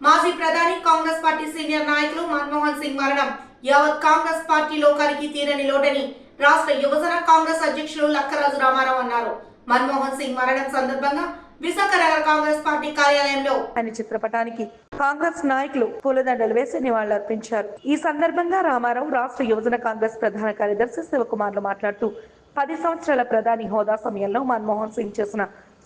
మాజీ ప్రధాని Congress party senior నాయకులు మన్మోహన్ సింగ్ మరణం. యావత్ కాంగ్రెస్ పార్టీ లోకానికి తీరని లోటని రాష్ట్ర యువజన కాంగ్రెస్ అధ్యక్షులు లక్కరాజు రామారావు అన్నారు. మన్మోహన్ సింగ్ మరణం సందర్భంగా విశాఖ నగర కాంగ్రెస్ పార్టీ కార్యాలయంలో ఆయన చిత్రపటానికి కాంగ్రెస్ నాయకులు పూలదండలు వేసి నివాళులర్పించారు. ఈ సందర్భంగా రామారావు రాష్ట్ర యువజన కాంగ్రెస్ ప్రధాన కార్యదర్శి శివకుమార్లు మాట్లాడుతూ పది సంవత్సరాల ప్రధాని హోదా సమయంలో మన్మోహన్ సింగ్ చేసిన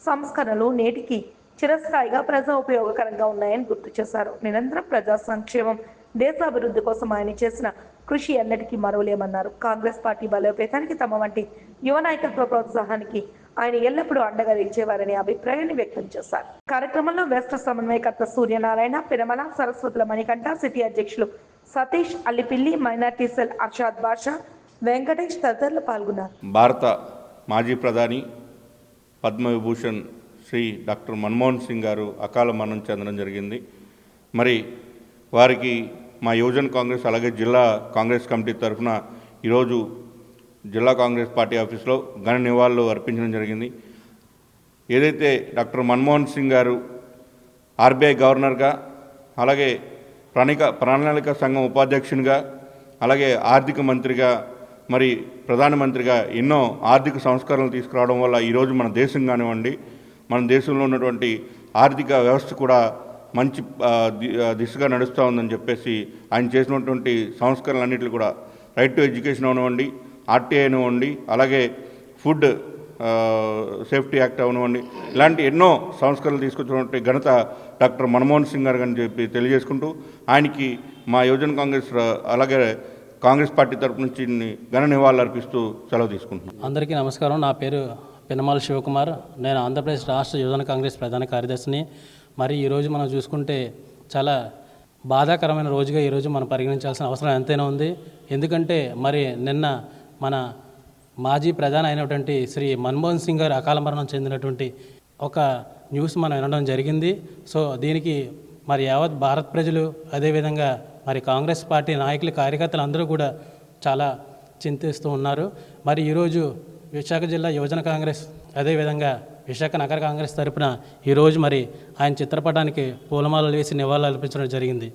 సంస్కరణలు నేటికి చిరస్థాయిగా ప్రజా ఉపయోగకరంగా ఉన్నాయని గుర్తు చేశారు. నిరంతరం ప్రజా సంక్షేమం దేశాభివృద్ధి కోసం ఆయన చేసిన కృషి ఎన్నటికీ మరవలేమన్నారు. కాంగ్రెస్ పార్టీ బలోపేతానికి తమ వంటి యువ నాయకత్వ ప్రోత్సాహానికి ఆయన ఎల్లప్పుడూ అండగా నిలిచేవారనే అభిప్రాయాన్ని వ్యక్తం చేశారు. కార్యక్రమంలో వెస్ట్ సమన్వయకర్త సూర్యనారాయణ పిరమల సరస్వతుల మణికంఠ సిటీ అధ్యక్షులు సతీష్ అల్లిపిల్లి మైనార్టీ సెల్ అర్షాద్ బాషా వెంకటేష్ తదితరులు పాల్గొన్నారు. భారత మాజీ ప్రధాని పద్మవిభూషణ్ శ్రీ డాక్టర్ మన్మోహన్ సింగ్ గారు అకాల మరణం చెందడం జరిగింది. మరి వారికి మా యువజన కాంగ్రెస్ అలాగే జిల్లా కాంగ్రెస్ కమిటీ తరఫున ఈరోజు జిల్లా కాంగ్రెస్ పార్టీ ఆఫీస్లో ఘన నివాళులు అర్పించడం జరిగింది. ఏదైతే డాక్టర్ మన్మోహన్ సింగ్ గారు ఆర్బీఐ గవర్నర్గా అలాగే ప్రణిక ప్రణాళిక సంఘం ఉపాధ్యక్షునిగా అలాగే ఆర్థిక మంత్రిగా మరి ప్రధానమంత్రిగా ఎన్నో ఆర్థిక సంస్కరణలు తీసుకురావడం వల్ల ఈరోజు మన దేశం కానివ్వండి మన దేశంలో ఉన్నటువంటి ఆర్థిక వ్యవస్థ కూడా మంచి ది- దిశగా నడుస్తూ ఉందని చెప్పేసి ఆయన చేసినటువంటి సంస్కరణలన్నింటినీ కూడా రైట్ టు ఎడ్యుకేషన్ అవనివ్వండి ఆర్టీఐ అనివ్వండి అలాగే ఫుడ్ సేఫ్టీ యాక్ట్ అవనివ్వండి ఇలాంటి ఎన్నో సంస్కరణలు తీసుకొచ్చినటువంటి ఘనత డాక్టర్ మన్మోహన్ సింగ్ గారు అని చెప్పి తెలియజేసుకుంటూ ఆయనకి మా యువజన కాంగ్రెస్ అలాగే కాంగ్రెస్ పార్టీ తరపు నుంచి ఘన నివాళులు అర్పిస్తూ సెలవు తీసుకుంటున్నాను అందరికీ నమస్కారం. నా పేరు పెనమాల శివకుమార్ నేను ఆంధ్రప్రదేశ్ రాష్ట్ర యువజన కాంగ్రెస్ ప్రధాన కార్యదర్శిని. మరి ఈరోజు మనం చూసుకుంటే చాలా బాధాకరమైన రోజుగా ఈరోజు మనం పరిగణించాల్సిన అవసరం ఎంతైనా ఉంది. ఎందుకంటే మరి నిన్న మన మాజీ ప్రధాని అయినటువంటి శ్రీ మన్మోహన్ సింగ్ గారు అకాల మరణం చెందినటువంటి ఒక న్యూస్ మనం వినడం జరిగింది. సో దీనికి మరి యావత్ భారత్ ప్రజలు అదేవిధంగా మరి కాంగ్రెస్ పార్టీ నాయకులు కార్యకర్తలు అందరూ కూడా చాలా చింతిస్తూ ఉన్నారు. మరి ఈరోజు విశాఖ జిల్లా యువజన కాంగ్రెస్ అదేవిధంగా విశాఖ నగర కాంగ్రెస్ తరపున ఈరోజు మరి ఆయన చిత్రపటానికి పూలమాలలు వేసి నివాళులు అర్పించడం జరిగింది.